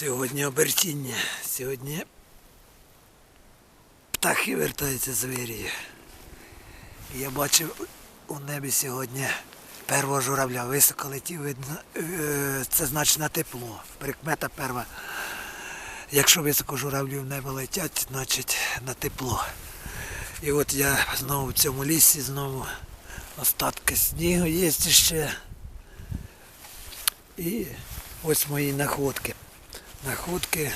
Сьогодні обертіння. Сьогодні птахи вертаються з вирії. Я бачив у небі сьогодні первого журавля. Високо летів, видно, е, це на тепло. Прикмета перша. Якщо високо журавлі в небо летять, значить на тепло. І от я знову в цьому лісі, знову остатки снігу є ще. І ось мої находки. Находки.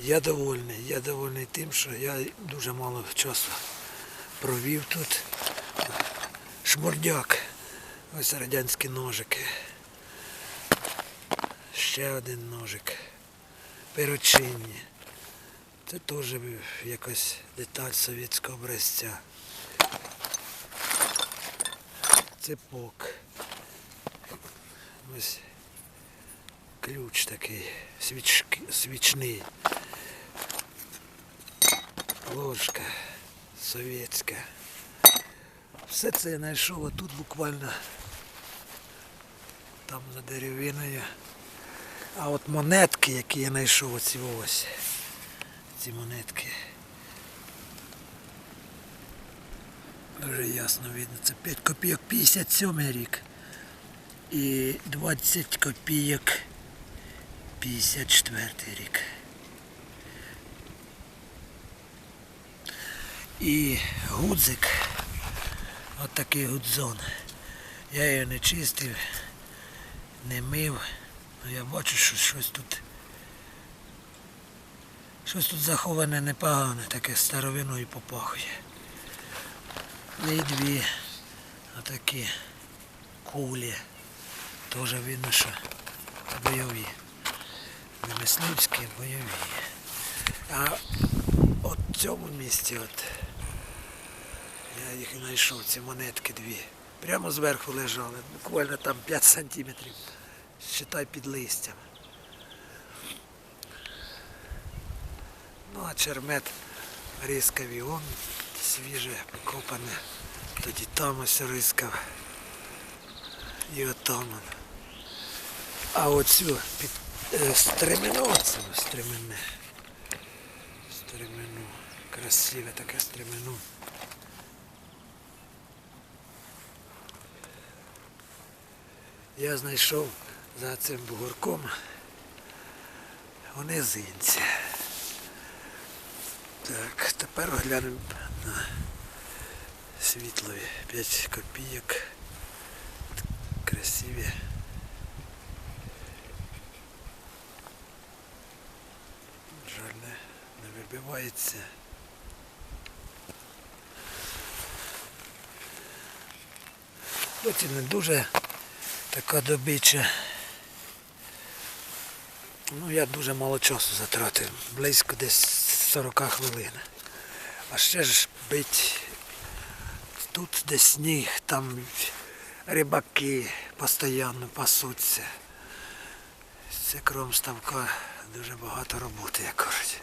Я довольний. Я довольний тим, що я дуже мало часу провів тут. Шмурдяк. Ось радянські ножики. Ще один ножик. Перочинні. Це теж якась деталь совєтського образця. Цепок. Ось ключ такий свічки, свічний. Ложка совєтська. Все це я знайшов отут буквально там за деревиною. А от монетки, які я знайшов оці ось. Ці монетки. Дуже ясно видно. Це 5 копійок 57 рік. І 20 копійок 54 рік. І гудзик. От такий гудзон. Я його не чистив, не мив. Ну я бачу, що щось тут. Щось тут заховане непогане, таке старовиною попахує. І дві отакі кулі. Теж видно, що бойові. Не мисливські, бойові. А от в цьому місці от я їх знайшов, ці монетки дві. Прямо зверху лежали, буквально там 5 сантиметрів. Считай під листям. Ну а чермет рискаві, он свіже, покопане. Тоді там ось рискав. І отам. А оцю під стремено, це стременне. Стремено. Красиве таке стремено. Я знайшов за цим бугорком унизинці. Так, тепер глянемо на світлові 5 копійок. Не вибивається. Хоч і не дуже така добича. Ну, я дуже мало часу затратив, близько десь 40 хвилин. А ще ж бить тут де сніг, там рибаки постійно пасуться. Це кром ставка дуже багато роботи, як кажуть.